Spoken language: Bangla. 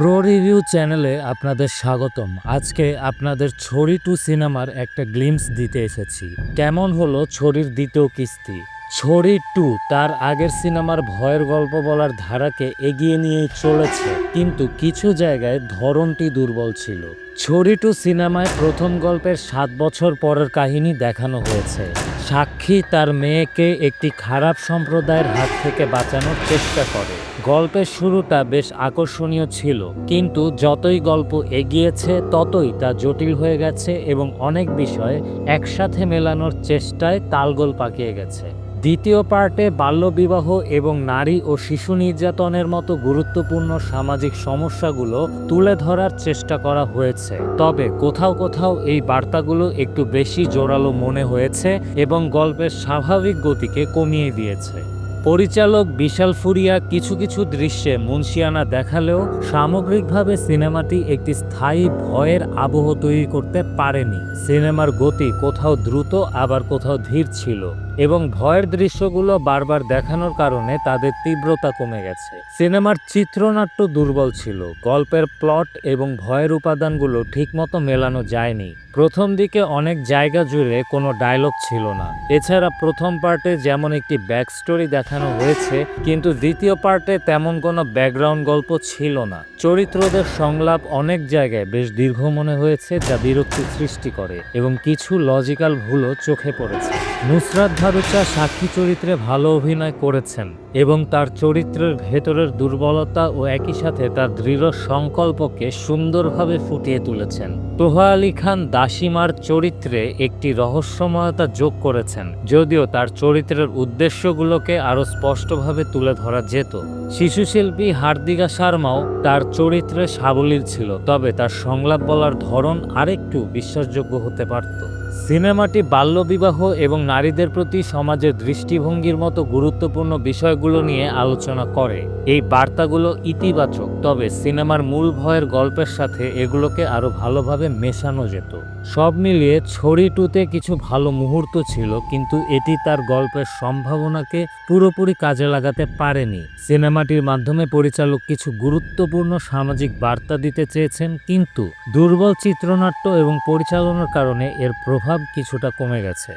প্রো রিভিউ চ্যানেলে আপনাদের স্বাগতম। আজকে আপনাদের ছড়ি টু সিনেমার একটা গ্লিমস দিতে এসেছি। কেমন হলো ছড়ির দ্বিতীয় কিস্তি? ছড়ি টু তার আগের সিনেমার ভয়ের গল্প বলার ধারাকে এগিয়ে নিয়ে চলেছে, কিন্তু কিছু জায়গায় ধরনটি দুর্বল ছিল। ছড়ি টু সিনেমায় প্রথম গল্পের সাত বছর পরের কাহিনী দেখানো হয়েছে। সাক্ষী তার মেয়েকে একটি খারাপ সম্প্রদায়ের হাত থেকে বাঁচানোর চেষ্টা করে। গল্পের শুরুটা বেশ আকর্ষণীয় ছিল, কিন্তু যতই গল্প এগিয়েছে, ততই তা জটিল হয়ে গেছে এবং অনেক বিষয় একসাথে মেলানোর চেষ্টায় তালগোল পাকিয়ে গেছে। দ্বিতীয় পার্টে বাল্যবিবাহ এবং নারী ও শিশু নির্যাতনের মতো গুরুত্বপূর্ণ সামাজিক সমস্যাগুলো তুলে ধরার চেষ্টা করা হয়েছে। তবে কোথাও কোথাও এই বার্তাগুলো একটু বেশি জোরালো মনে হয়েছে এবং গল্পের স্বাভাবিক গতিকে কমিয়ে দিয়েছে। পরিচালক বিশাল ফুরিয়া কিছু কিছু দৃশ্যে মুন্সিয়ানা দেখালেও সামগ্রিকভাবে সিনেমাটি একটি স্থায়ী ভয়ের আবহ তৈরি করতে পারেনি। সিনেমার গতি কোথাও দ্রুত, আবার কোথাও ধীর ছিল। এবং ভয়ের দৃশ্যগুলো বারবার দেখানোর কারণে তাদের তীব্রতা কমে গেছে। সিনেমার চিত্রনাট্য দুর্বল ছিল, গল্পের প্লট এবং ভয়ের উপাদানগুলো ঠিকমতো মেলানো যায়নি। প্রথম দিকে অনেক জায়গা জুড়ে কোনো ডায়লগ ছিল না। এছাড়া প্রথম পার্টে যেমন একটি ব্যাক স্টোরি দেখানো হয়েছে, কিন্তু দ্বিতীয় পার্টে তেমন কোনো ব্যাকগ্রাউন্ড গল্প ছিল না। চরিত্রদের সংলাপ অনেক জায়গায় বেশ দীর্ঘ মনে হয়েছে যা বিরক্তি সৃষ্টি করে এবং কিছু লজিক্যাল ভুলও চোখে পড়েছে। নুসরাত ভারুচা সাক্ষী চরিত্রে ভালো অভিনয় করেছেন এবং তার চরিত্রের ভেতরের দুর্বলতা ও একই সাথে তার দৃঢ় সংকল্পকে সুন্দরভাবে ফুটিয়ে তুলেছেন। তোহা আলী খান দাসিমার চরিত্রে একটি রহস্যময়তা যোগ করেছেন, যদিও তার চরিত্রের উদ্দেশ্যগুলোকে আরও স্পষ্টভাবে তুলে ধরা যেত। শিশুশিল্পী হার্দিকা শর্মাও তার চরিত্রে সাবলীল ছিল, তবে তার সংলাপ বলার ধরন আরেকটু বিশ্বাসযোগ্য হতে পারত। সিনেমাটি বাল্যবিবাহ এবং নারীদের প্রতি সমাজের দৃষ্টিভঙ্গির মতো গুরুত্বপূর্ণ বিষয়গুলো নিয়ে আলোচনা করে। এই বার্তাগুলো ইতিবাচক। তবে সিনেমার মূল ভয়ের গল্পের সাথে এগুলোকে আরও ভালোভাবে মেশানো যেত। সব মিলিয়ে ছড়ি টুতে কিছু ভালো মুহূর্ত ছিল, কিন্তু এটি তার গল্পের সম্ভাবনাকে পুরোপুরি কাজে লাগাতে পারেনি। সিনেমাটির মাধ্যমে পরিচালক কিছু গুরুত্বপূর্ণ সামাজিক বার্তা দিতে চেয়েছেন, কিন্তু দুর্বল চিত্রনাট্য এবং পরিচালনার কারণে এর প্রভাব কিছুটা কমে গেছে।